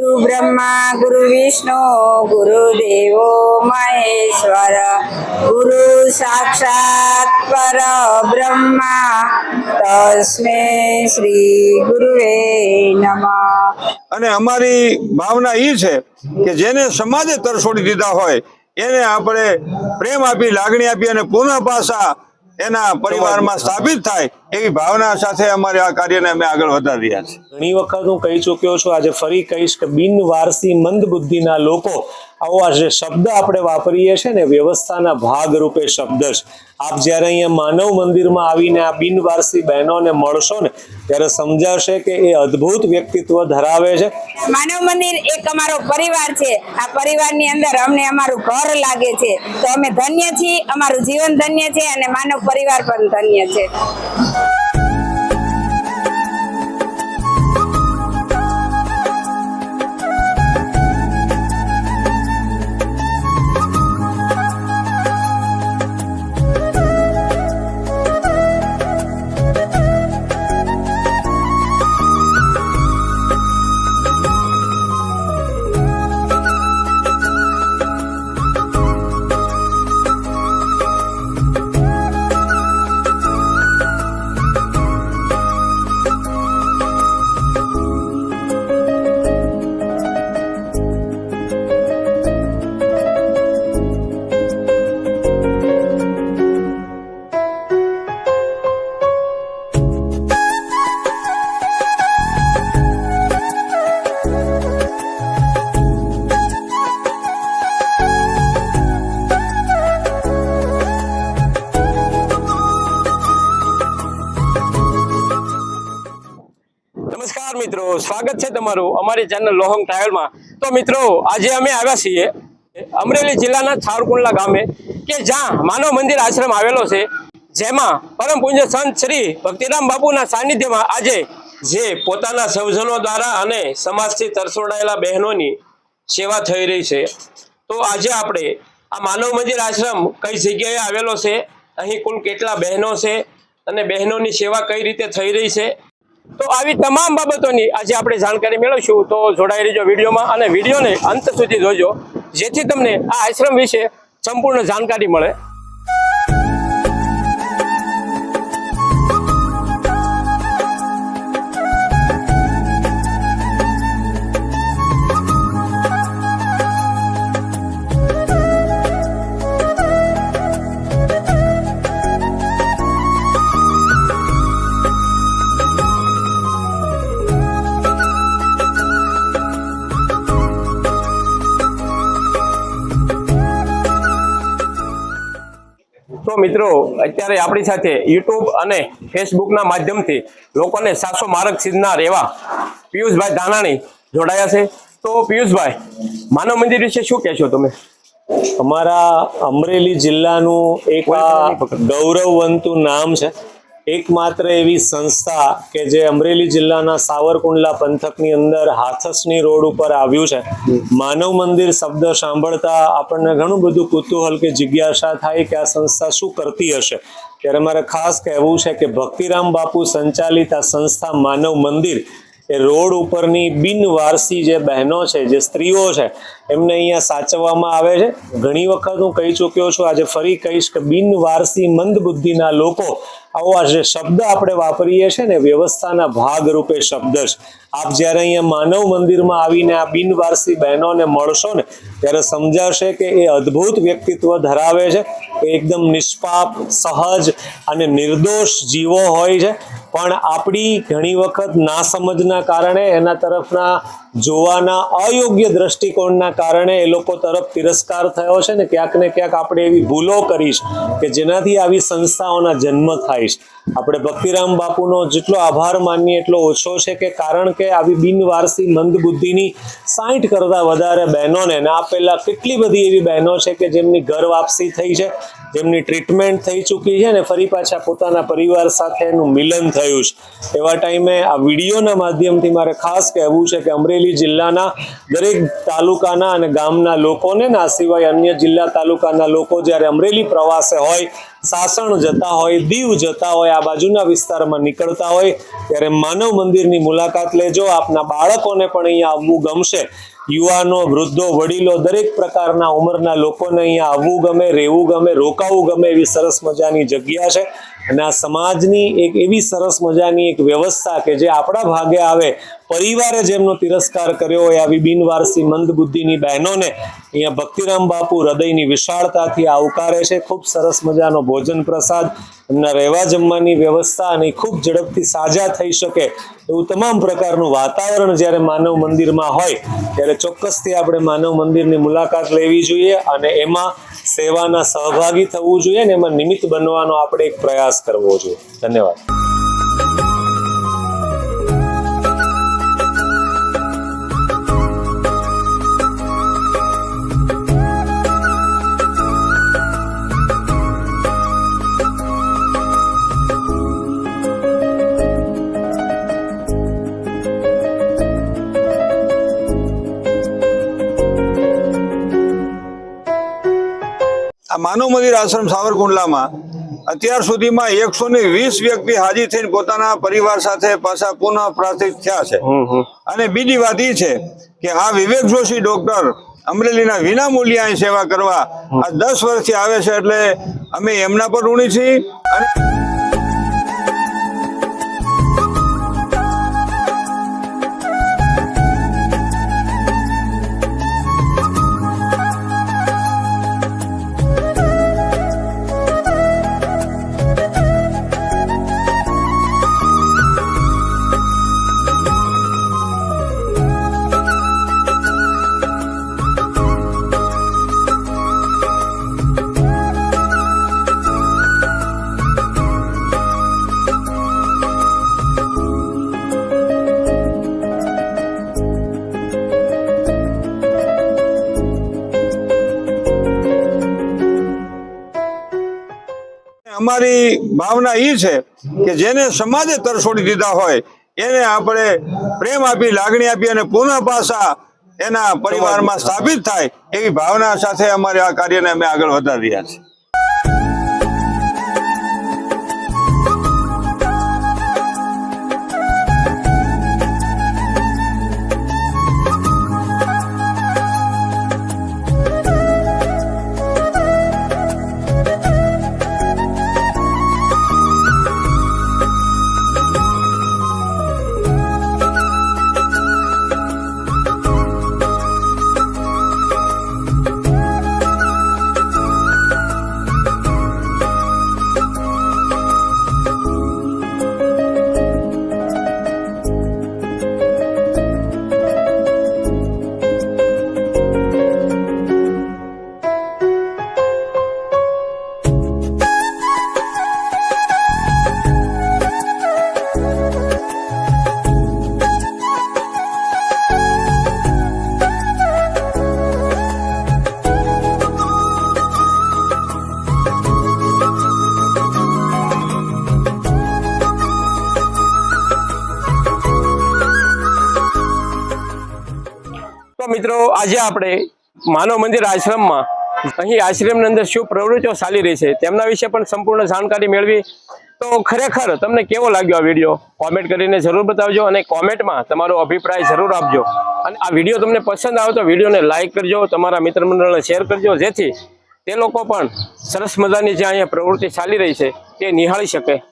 ગુરુ બ્રહ્મા ગુરુ વિષ્ણુ ગુરુ દેવો મહેશ્વર ગુરુ સાક્ષાત પર બ્રહ્મા તસ્મે શ્રી ગુરુવે નમઃ અને અમારી ભાવના એ છે કે જેને સમાજે તરછોડી દીધા હોય એને આપણે પ્રેમ આપી લાગણી આપી અને પુનઃ પાછા એના પરિવારમાં સ્થાપિત થાય એવી ભાવના સાથે અમારે આ કાર્યને અમે આગળ વધારી રહ્યા છીએ. ઘણી વખત હું કહી ચૂક્યો છું આજે ફરી કહીશ કે બિનવારસી મંદ બુદ્ધિના લોકો આવો આ જે શબ્દ આપણે વાપરીએ છીએ ને વ્યવસ્થાના ભાગ રૂપે શબ્દ છે. આપ જ્યારે અહીંયા માનવ મંદિરમાં આવીને આ બિનવારસી બહેનોને મળશો ને ત્યારે સમજાશે કે એ અદ્ભુત વ્યક્તિત્વ ધરાવે છે. માનવ મંદિર એક અમારો પરિવાર છે. આ પરિવારની અંદર અમને અમારું ઘર લાગે છે. તો અમે ધન્ય છીએ અમારું જીવન ધન્ય છે અને માનવ પરિવાર પણ ધન્ય છે. નમસ્કાર મિત્રો, સ્વાગત છે તમારું અમારી ચેનલ લોહંગ ટ્રાવેલમાં તો મિત્રો, આજે અમે આવ્યા છીએ અમરેલી જિલ્લાના છારકુંડલા ગામે, કે જ્યાં માનવ મંદિર આશ્રમ આવેલો છે, જેમાં પરમ પૂજ્ય સંત શ્રી ભક્તિરામ બાપુના સાનિધ્યમાં આજે જે પોતાના સૌજનો દ્વારા અને સમાજથી તરસોડાયેલા બહેનોની સેવા થઈ રહી છે. તો આજે આપણે આ માનવ મંદિર આશ્રમ કઈ જગ્યાએ આવેલો છે, અહીં કુલ કેટલા બહેનો છે, અને બહેનોની સેવા કઈ રીતે થઈ રહી છે તો આવી તમામ બાબતોની આજે આપણે જાણકારી મેળવશું. તો જોડાઈ રહીજો વિડીયોમાં અને વિડીયોને અંત સુધી જોજો, જેથી તમને આ આશ્રમ વિશે સંપૂર્ણ જાણકારી મળે. તો મિત્રો અત્યારે આપણી સાથે યુટ્યુબ અને ફેસબુકના માધ્યમથી લોકોને સાસો માર્ગ સીધનાર એવા પિયુષભાઈ ધાનાણી જોડાયા છે. તો પિયુષભાઈ માનવ મંદિર વિશે શું કહેશો તમે? અમારા અમરેલી જિલ્લાનું એક ગૌરવવંતું નામ છે. એકમાત્ર એવી સંસ્થા કે જે અમરેલી જિલ્લાના સાવરકુંડલા પંથકની અંદર હાથસની રોડ ઉપર આવ્યું છે. માનવ મંદિર શબ્દ સાંભળતા આપણને ઘણું બધું કુતૂહલ કે જિજ્ઞાસા થાય કે આ સંસ્થા શું કરતી હશે. ત્યારે મારે ખાસ કહેવું છે કે ભક્તિરામ બાપુ સંચાલિત આ સંસ્થા માનવ મંદિર એ રોડ ઉપરની બિનવારસી જે બહેનો છે, જે સ્ત્રીઓ છે, એમને અહીંયા સાચવવામાં આવે છે. ઘણી વખત હું કહી ચૂક્યો છું, આજે ફરી કહીશ કે બિનવારસી મંદ બુદ્ધિના લોકો આવો આ જે શબ્દ આપણે વાપરીએ છીએ ને વ્યવસ્થાના ભાગ રૂપે શબ્દ છે. આપ જ્યારે અહીંયા માનવ મંદિરમાં આવીને આ બિનવારસી બહેનોને મળશો ને, ત્યારે સમજાશે કે એ અદ્ભુત વ્યક્તિત્વ ધરાવે છે. એ એકદમ નિષ્પાપ, સહજ અને નિર્દોષ જીવો હોય છે. પણ આપણી ઘણી વખત નાસમજના કારણે, એના તરફના જોવાના અયોગ્ય દ્રષ્ટિકોણના કારણે એ લોકો તરફ તિરસ્કાર થયો છે ને, ક્યાંક ને ક્યાંક આપણે એવી ભૂલો કરી છે કે જેનાથી આવી સંસ્થાઓના જન્મ થાય છે. આપણે ભક્તિરામ બાપુનો જેટલો આભાર માનીએ, એટલો ઓછો છે કે કારણ કે આવી બિનવારસી મંદ બુદ્ધિની સાઠ કરતા વધારે બહેનોને ને પહેલા કેટલી બધી એવી બહેનો છે કે જેમની ઘર વાપસી થઈ છે, જેમની ટ્રીટમેન્ટ થઈ ચૂકી છે ને ફરી પાછા પોતાના પરિવાર સાથે એનું મિલન થયું છે. એવા ટાઈમે આ વિડીયોના માધ્યમથી મારે ખાસ કહેવું છે કે અમરેલી જિલ્લાના દરેક તાલુકાના અને ગામના લોકોને ને સિવાય અન્ય જિલ્લા તાલુકાના લોકો જ્યારે અમરેલી પ્રવાસે હોય સાસણ જતા હોય, દીવ જતા હોય, આ બાજુના વિસ્તારમાં નીકળતા હોય, ત્યારે માનવ મંદિરની મુલાકાત લેજો. આપના બાળકોને પણ અહીંયા આવવું ગમશે. યુવાનો, વૃદ્ધો, વડીલો દરેક પ્રકારના ઉંમરના લોકોને અહીંયા આવવું ગમે, રહેવું ગમે, રોકાવું ગમે એવી સરસ મજાની જગ્યા છે. અને આ સમાજની એક એવી સરસ મજાની એક વ્યવસ્થા કે જે આપણા ભાગે આવે, પરિવારે જેમનો તિરસ્કાર કર્યો હોય આવી બિનવારસી મંદ બુદ્ધિની બહેનોને, અહીંયા ભક્તિરામ બાપુ હૃદયની વિશાળતાથી આવકારે છે. ખૂબ સરસ મજાનો ભોજન પ્રસાદ, એમના રહેવા જમવાની વ્યવસ્થા અને ખૂબ ઝડપથી સાજા થઈ શકે એવું તમામ પ્રકારનું વાતાવરણ જ્યારે માનવ મંદિરમાં હોય, ત્યારે ચોક્કસથી આપણે માનવ મંદિરની મુલાકાત લેવી જોઈએ અને એમાં સેવાના સહભાગી થવું જોઈએ અને એમાં નિમિત્ત બનવાનો આપણે એક પ્રયાસ કરવો જોઈએ. ધન્યવાદ. આ માનવ મંદિર આશ્રમ સાવરકુંડલામાં અત્યાર સુધીમાં એકસો ને વીસ વ્યક્તિ હાજી થઈને પોતાના પરિવાર સાથે પાછા પુનઃ પ્રાર્થિત થયા છે. અને બીજી વાત એ છે કે આ વિવેક જોશી ડોક્ટર અમરેલીના વિના મૂલ્યે સેવા કરવા આ દસ વર્ષથી આવે છે એટલે અમે એમના પર ઋણી છીએ અને અમારી ભાવના એ છે કે જેને સમાજે તરછોડી દીધા હોય એને આપણે પ્રેમ આપી લાગણી આપી અને પુનઃ પાછા એના પરિવારમાં સ્થાપિત થાય એવી ભાવના સાથે અમારે આ કાર્યને અમે આગળ વધારી રહ્યા છીએ. મિત્રો, આજે આપણે માનવ મંદિર આશ્રમમાં અહીં આશ્રમની અંદર શું પ્રવૃત્તિઓ ચાલી રહી છે તેમના વિશે પણ સંપૂર્ણ જાણકારી મેળવી. તો ખરેખર તમને કેવો લાગ્યો આ વીડિયો? કોમેન્ટ કરીને જરૂર બતાવજો અને કોમેન્ટમાં તમારો અભિપ્રાય જરૂર આપજો. અને આ વીડિયો તમને પસંદ આવે તો વિડીયોને લાઇક કરજો, તમારા મિત્ર મંડળને શેર કરજો, જેથી તે લોકો પણ સરસ મજાની જે અહીંયા પ્રવૃત્તિ ચાલી રહી છે તે નિહાળી શકે.